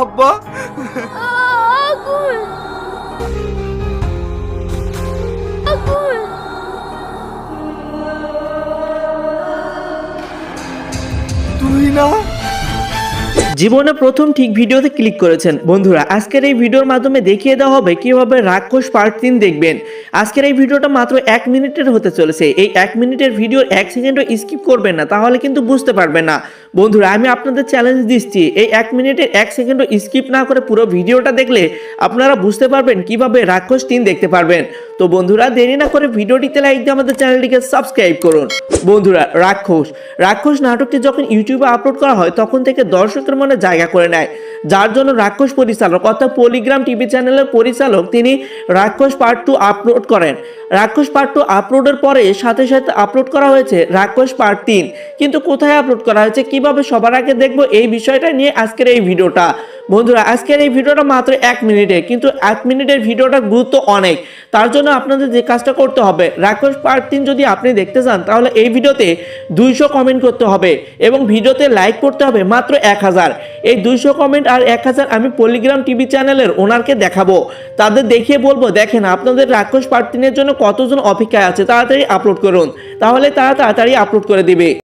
আব্বা। আগুন। আগুন। তুই না? জীবনে প্রথম ঠিক ভিডিওতে ক্লিক করেছেন। বন্ধুরা আজকের এই ভিডিওর মাধ্যমে দেখিয়ে দেওয়া হবে কীভাবে রাক্ষস পার্ট তিন দেখবেন। আজকের এই ভিডিওটা মাত্র এক মিনিটের হতে চলেছে। এই এক মিনিটের ভিডিও এক সেকেন্ডও স্কিপ করবেন না তাহলে কিন্তু বুঝতে পারবেন না। বন্ধুরা, আমি আপনাদের চ্যালেঞ্জ দিচ্ছি। এই এক মিনিটে এক সেকেন্ডও স্কিপ না করে পুরো ভিডিওটা দেখলে আপনারা বুঝতে পারবেন কীভাবে রাক্ষস টিন দেখতে পারবেন। তো বন্ধুরা, দেরি না করে ভিডিওটিতে লাইক দিয়ে আমাদের চ্যানেলটিকে সাবস্ক্রাইব করুন। বন্ধুরা, রাক্ষস। রাক্ষস নাটকটি যখন ইউটিউবে আপলোড করা হয়, তখন থেকে দর্শকের মনে জায়গা করে নেয়। যার জন্য রাক্ষস পরিচালক, অর্থাৎ পলিগ্রাম টিভি চ্যানেলের পরিচালক তিনি রাক্ষস পার্ট টু আপলোড করেন। রাক্ষস পার্ট টু আপলোডের পরে সাথে সাথে আপলোড করা হয়েছে রাক্ষস পার্ট তিন। কিন্তু কোথায় আপলোড করা হয়েছে, কীভাবে সবার আগে দেখব এই বিষয়টা নিয়ে আজকের এই ভিডিওটা। বন্ধুরা, আজকের এই ভিডিওটা মাত্র এক মিনিটে, কিন্তু এক মিনিটের ভিডিওটার গুরুত্ব অনেক। তার জন্য আপনাদের যে কাজটা করতে হবে, রাক্ষস পার্ট তিন যদি আপনি দেখতে চান, তাহলে এই ভিডিওতে দুইশো কমেন্ট করতে হবে এবং ভিডিওতে লাইক করতে হবে মাত্র এক হাজার। এই দুইশো কমেন্ট আর এক হাজার আমি পলিগ্রাম টিভি চ্যানেলের ওনারকে দেখাবো। তাদের দেখিয়ে বলব, দেখেন আপনাদের রাক্ষস পার্টিনের জন্য কতজন অপেক্ষায় আছে, তাড়াতাড়ি আপলোড করুন। তাহলে তারা তাড়াতাড়ি আপলোড করে দিবে।